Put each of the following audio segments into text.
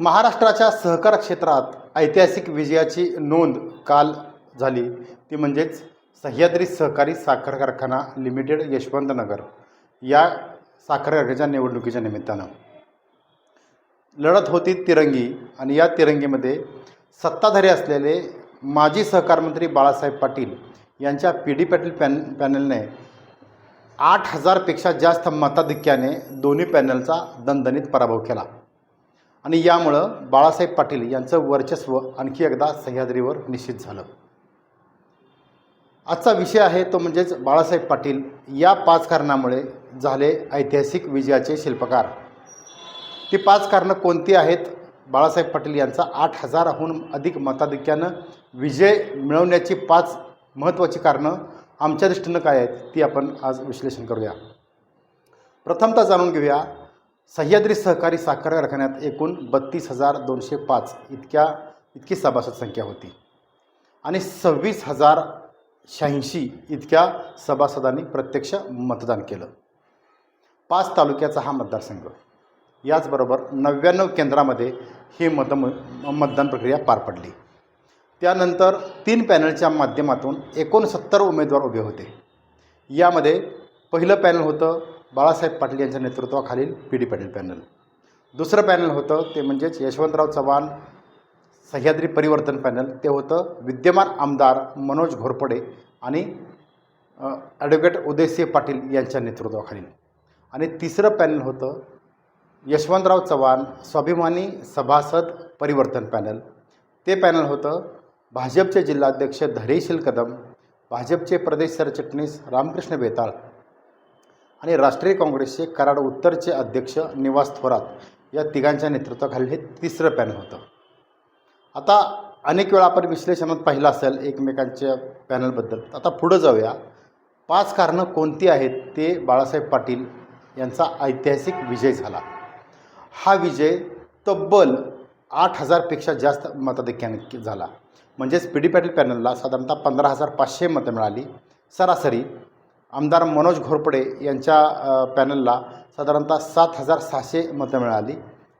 महाराष्ट्राच्या सहकार क्षेत्रात ऐतिहासिक विजयाची नोंद काल झाली. ती म्हणजेच सह्याद्री सहकारी साखर कारखाना लिमिटेड यशवंतनगर या साखर कारखान्याच्या निवडणुकीच्या निमित्तानं. लढत होती तिरंगी आणि या तिरंगीमध्ये सत्ताधारी असलेले माजी सहकार मंत्री बाळासाहेब पाटील यांच्या पी डी पाटील पॅन पॅनलने आठ हजारपेक्षा जास्त मताधिक्याने दोन्ही पॅनलचा दणदणीत पराभव केला. आणि यामुळं बाळासाहेब पाटील यांचं वर्चस्व आणखी एकदा सह्याद्रीवर निश्चित झालं. आजचा विषय आहे तो म्हणजेच बाळासाहेब पाटील या पाच कारणामुळे झाले ऐतिहासिक विजयाचे शिल्पकार. ती पाच कारणं कोणती आहेत? बाळासाहेब पाटील यांचा आठ हजाराहून अधिक मताधिक्यानं विजय मिळवण्याची पाच महत्त्वाची कारणं आमच्या दृष्टीनं काय आहेत ती आपण आज विश्लेषण करूया. प्रथमतः जाणून घेऊया सह्याद्री सहकारी साखर कारखान्यात एकूण बत्तीस हजार दोनशे पाच इतक्या इतकी सभासद संख्या होती. आणि सव्वीस हजार शहाऐंशी इतक्या सभासदांनी प्रत्यक्ष मतदान केलं. पाच तालुक्याचा हा मतदारसंघ. याचबरोबर नव्याण्णव केंद्रामध्ये ही मत मतदान प्रक्रिया पार पडली. त्यानंतर तीन पॅनलच्या माध्यमातून एकोणसत्तर उमेदवार उभे होते. यामध्ये पहिलं पॅनल होतं बाळासाहेब पाटील यांच्या नेतृत्वाखालील पी डी पाटील पॅनल. दुसरं पॅनल होतं ते म्हणजेच यशवंतराव चव्हाण सह्याद्री परिवर्तन पॅनल. ते होतं विद्यमान आमदार मनोज घोरपडे आणि ॲडव्होकेट उदयसिंह पाटील यांच्या नेतृत्वाखालील. आणि तिसरं पॅनल होतं यशवंतराव चव्हाण स्वाभिमानी सभासद परिवर्तन पॅनल. ते पॅनल होतं भाजपचे जिल्हाध्यक्ष धैर्यशील कदम भाजपचे प्रदेश सरचिटणीस रामकृष्ण बेताळ आणि राष्ट्रीय काँग्रेसचे कराड उत्तरचे अध्यक्ष निवास थोरात या तिघांच्या नेतृत्वाखाली हे तिसरं पॅनल होतं. आता अनेक वेळा आपण विश्लेषणात पाहिलं असेल एकमेकांच्या पॅनलबद्दल. आता पुढं जाऊया. पाच कारणं कोणती आहेत ते बाळासाहेब पाटील यांचा ऐतिहासिक विजय झाला. हा विजय तब्बल आठ हजारपेक्षा जास्त मताधिक्याने झाला. म्हणजेच पी डी पाटील पॅनलला साधारणतः पंधरा हजार पाचशे मतं मिळाली. सरासरी आमदार मनोज घोरपडे यांच्या पॅनलला साधारणतः सात हजार सहाशे मतं मिळाली.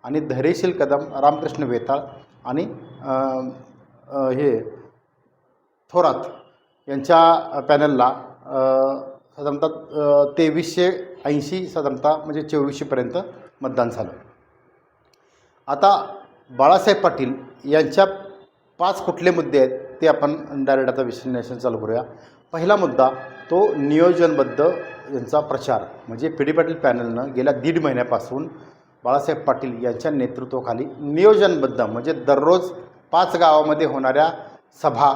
आणि धैर्यशील कदम रामकृष्ण वेताळ आणि हे थोरात यांच्या पॅनलला साधारणतः तेवीसशे ऐंशी साधारणतः म्हणजे चोवीसशेपर्यंत मतदान झालं. आता बाळासाहेब पाटील यांच्या पाच कुठले मुद्दे आहेत ते आपण डायरेक्ट आता विश्लेषण चालू करूया. पहिला मुद्दा तो नियोजनबद्ध यांचा प्रचार म्हणजे पी डी पाटील पॅनलनं गेल्या दीड महिन्यापासून बाळासाहेब पाटील यांच्या नेतृत्वाखाली नियोजनबद्ध म्हणजे दररोज पाच गावामध्ये होणाऱ्या सभा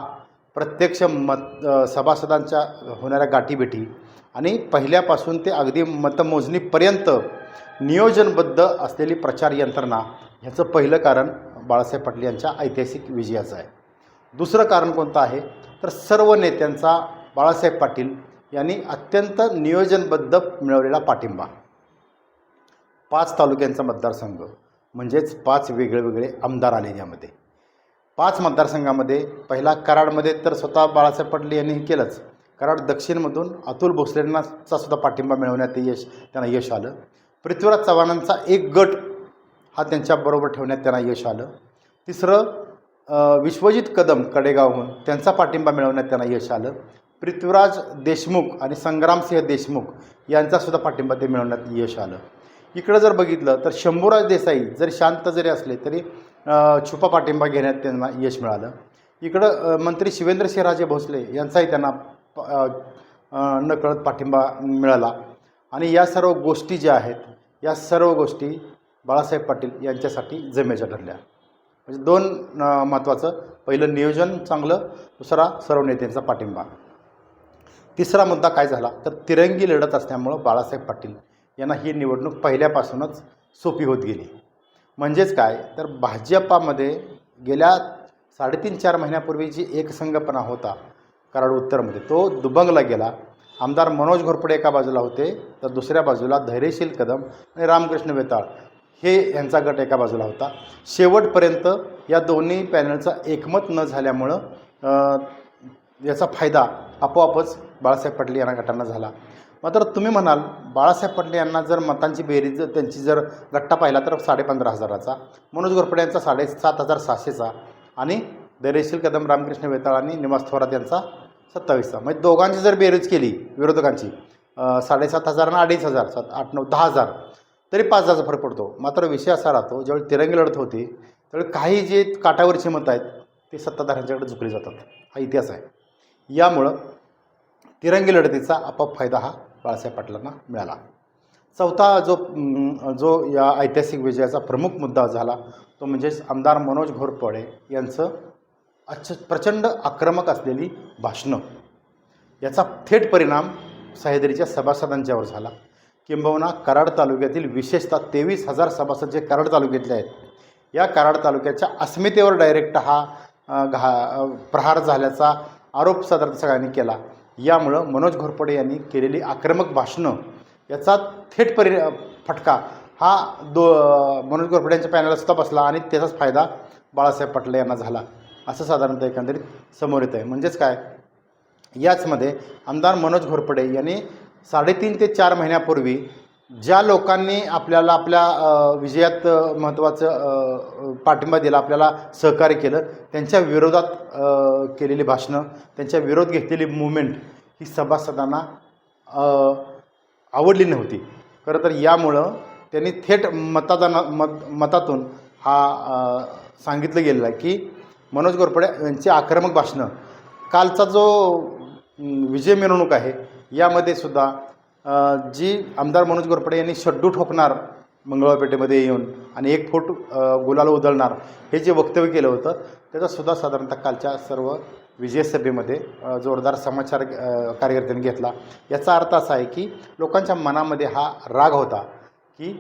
प्रत्यक्ष मत सभासदांच्या होणाऱ्या गाठीभेटी आणि पहिल्यापासून ते अगदी मतमोजणीपर्यंत नियोजनबद्ध असलेली प्रचार यंत्रणा ह्याचं पहिलं कारण बाळासाहेब पाटील यांच्या ऐतिहासिक विजयाचं आहे. दुसरं कारण कोणतं आहे? तर सर्व नेत्यांचा बाळासाहेब पाटील यांनी अत्यंत नियोजनबद्ध मिळवलेला पाठिंबा. पाच तालुक्यांचा मतदारसंघ म्हणजेच पाच वेगळे वेगळे आमदार आले यामध्ये. पाच मतदारसंघामध्ये पहिला कराडमध्ये तर स्वतः बाळासाहेब पाटील यांनी हे केलंच. कराड दक्षिणमधून अतुल भोसलेंनाचा सुद्धा पाठिंबा मिळवण्यात यश त्यांना यश आलं. पृथ्वीराज चव्हाणांचा एक गट हा त्यांच्याबरोबर ठेवण्यात त्यांना यश आलं. तिसरं विश्वजित कदम कडेगावहून त्यांचा पाठिंबा मिळवण्यात त्यांना यश आलं. पृथ्वीराज देशमुख आणि संग्रामसिंह देशमुख यांचासुद्धा पाठिंबा ते मिळवण्यात यश आलं. इकडं जर बघितलं तर शंभूराज देसाई जरी शांत जरी असले तरी छुपा पाठिंबा घेण्यात त्यांना यश मिळालं. इकडं मंत्री मंत्री शिवेंद्रसिंहराजे भोसले यांचाही त्यांना प- नकळत पाठिंबा मिळाला. आणि या सर्व गोष्टी ज्या आहेत या सर्व गोष्टी बाळासाहेब पाटील यांच्यासाठी जमेच्या ठरल्या. म्हणजे दोन महत्त्वाचं. पहिलं नियोजन चांगलं दुसरा सर्व नेत्यांचा पाठिंबा. तिसरा मुद्दा काय झाला? तर तिरंगी लढत असल्यामुळं बाळासाहेब पाटील यांना ही निवडणूक पहिल्यापासूनच सोपी होत गेली. म्हणजेच काय? तर भाजपामध्ये गेल्या साडेतीन चार महिन्यापूर्वी जी एकसंघपणा होता कराड उत्तरमध्ये तो दुबंगला गेला. आमदार मनोज घोरपडे एका बाजूला होते तर दुसऱ्या बाजूला धैर्यशील कदम आणि रामकृष्ण वेताळ हे यांचा गट एका बाजूला होता. शेवटपर्यंत या दोन्ही पॅनलचा एकमत न झाल्यामुळं याचा फायदा आपोआपच बाळासाहेब पाटील यांना गटांना झाला. मात्र तुम्ही म्हणाल बाळासाहेब पाटील यांना जर मतांची बेरीज जर त्यांची जर गट्टा पाहिला तर साडेपंधरा हजाराचा मनोज घोरपडे यांचा साडेसात हजार सहाशेचा आणि धैर्यशील कदम रामकृष्ण वेताळ आणि निवास थोरात यांचा सत्तावीसचा. म्हणजे दोघांची जर बेरीज केली विरोधकांची साडेसात हजार आणि अडीच हजार सात आठ नऊ दहा हजार तरी पाच हजारचा फरक पडतो. मात्र विषय असा राहतो ज्यावेळी तिरंगी लढत होती त्यावेळी काही जे काटावरची मतं आहेत ते सत्ताधाऱ्यांच्याकडे झुकली जातात. हा इतिहास आहे. यामुळं तिरंगी लढतीचा आपोआप फायदा हा बाळासाहेब पाटलांना मिळाला. चौथा जो जो या ऐतिहासिक विजयाचा प्रमुख मुद्दा झाला तो म्हणजेच आमदार मनोज घोरपडे यांचं अच्छ प्रचंड आक्रमक असलेली भाषणं. याचा थेट परिणाम सह्याद्रीच्या सभासदांच्यावर झाला. किंबहुना कराड तालुक्यातील विशेषतः तेवीस हजार सभासद जे कराड तालुक्यातले आहेत या कराड तालुक्याच्या अस्मितेवर डायरेक्ट हा घा प्रहार झाल्याचा आरोप सदर सगळ्यांनी केला. यामुळं मनोज घोरपडे यांनी केलेली आक्रमक भाषणं याचा थेट परि फटका हा दो मनोज घोरपडे यांच्या पॅनलला सुद्धा बसला आणि त्याचाच फायदा बाळासाहेब पाटले यांना झाला. असं साधारणतः एकंदरीत समोर येत आहे म्हणजेच काय? याचमध्ये आमदार मनोज घोरपडे यांनी साडेतीन ते चार महिन्यापूर्वी ज्या लोकांनी आपल्याला आपल्या विजयात महत्त्वाचं पाठिंबा दिला आपल्याला सहकार्य केलं त्यांच्या विरोधात केलेली भाषणं त्यांच्या विरोध घेतलेली मुवमेंट ही सभासदांना आवडली नव्हती. खरं तर यामुळं त्यांनी थेट मतदाना मत मतातून हा सांगितलं गेलेलं आहे की मनोज गोरपडे यांची आक्रमक भाषणं कालचा जो विजय मिरवणूक आहे यामध्ये सुद्धा जी आमदार मनोज गोरपडे यांनी शड्डू ठोकणार मंगळवारपेठेमध्ये येऊन आणि एक फूट गुलाल उधळणार हे जे वक्तव्य केलं होतं त्याचासुद्धा साधारणतः कालच्या सर्व विजय सभेमध्ये जोरदार समाचार कार्यकर्त्यांनी घेतला. याचा अर्थ असा आहे की लोकांच्या मनामध्ये हा राग होता की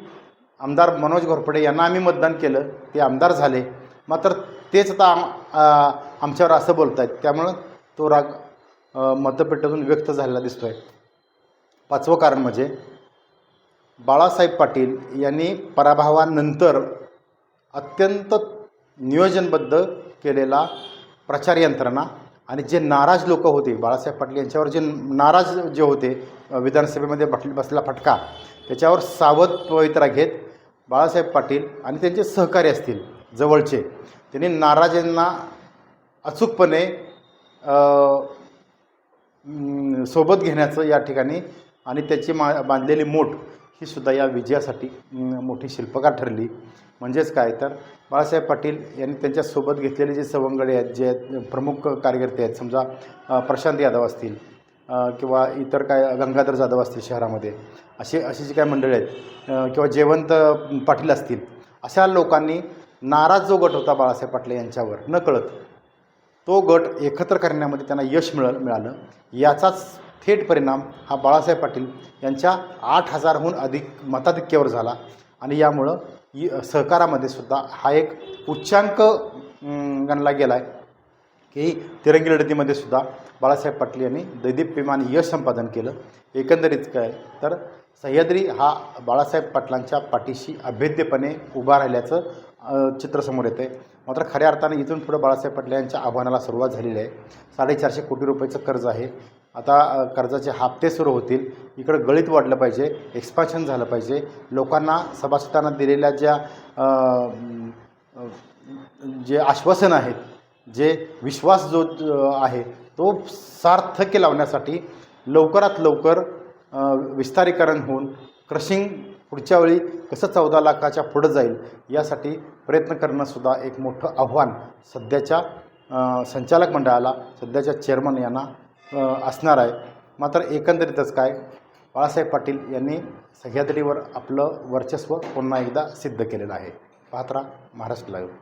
आमदार मनोज घोरपडे यांना आम्ही मतदान केलं ते आमदार झाले. मात्र तेच आता आम आमच्यावर असं बोलत आहेत त्यामुळं तो राग मतपेटीतून व्यक्त झालेला दिसतो आहे पाचवं कारण म्हणजे बाळासाहेब पाटील यांनी पराभवानंतर अत्यंत नियोजनबद्ध केलेला प्रचार यंत्रणा आणि जे नाराज लोक होते बाळासाहेब पाटील यांच्यावर जे नाराज जे होते विधानसभेमध्ये बट बसलेला फटका त्याच्यावर सावध पवित्रा घेत बाळासाहेब पाटील आणि त्यांचे सहकारी असतील जवळचे त्यांनी नाराजांना अचूकपणे सोबत घेण्याचं या ठिकाणी आणि त्याची मा बांधलेली मोठ ही सुद्धा या विजयासाठी मोठी शिल्पकार ठरली. म्हणजेच काय? तर बाळासाहेब पाटील यांनी त्यांच्यासोबत घेतलेले जे सवंगडे आहेत जे प्रमुख कार्यकर्ते आहेत समजा प्रशांत यादव असतील किंवा इतर काय गंगाधर जाधव असतील शहरामध्ये असे अशी जी काय मंडळी आहेत किंवा जयवंत पाटील असतील अशा लोकांनी नाराज जो गट होता बाळासाहेब पाटील यांच्यावर न कळत तो गट एकत्र करण्यामध्ये त्यांना यश मिळ मिळालं. याचाच थेट परिणाम हा बाळासाहेब पाटील यांच्या आठ हजारहून अधिक मताधिक्यावर झाला. आणि यामुळं इ सहकारामध्ये सुद्धा हा एक उच्चांक गणला गेला आहे की तिरंगी लढतीमध्ये सुद्धा बाळासाहेब पाटील यांनी दैदीप्यमान यश संपादन केलं. एकंदरीत काय तर सह्याद्री हा बाळासाहेब पाटलांच्या पाठीशी अभेद्यपणे उभा राहिल्याचं चित्र समोर येतं आहे मात्र खऱ्या अर्थाने इथून पुढं बाळासाहेब पाटील यांच्या आव्हानाला सुरुवात झालेली आहे. साडेचारशे कोटी रुपयाचं कर्ज आहे. आता कर्जाचे हप्ते सुरू होतील. इकडं गळीत वाढलं पाहिजे एक्सपान्शन झालं पाहिजे. लोकांना सभासदांना दिलेल्या ज्या जे आश्वासन आहेत जे विश्वास जो आहे तो सार्थक्य लावण्यासाठी लवकरात लवकर विस्तारीकरण होऊन क्रशिंग पुढच्या वेळी कसं चौदा लाखाच्या पुढं जाईल यासाठी प्रयत्न करणंसुद्धा एक मोठं आव्हान सध्याच्या संचालक मंडळाला सध्याच्या चेअरमन यांना असणार आहे. मात्र एकंदरीतच काय बाळासाहेब पाटील यांनी सह्याद्रीवर आपलं वर्चस्व पुन्हा एकदा सिद्ध केलेलं आहे. पात्रा महाराष्ट्र लाईव्ह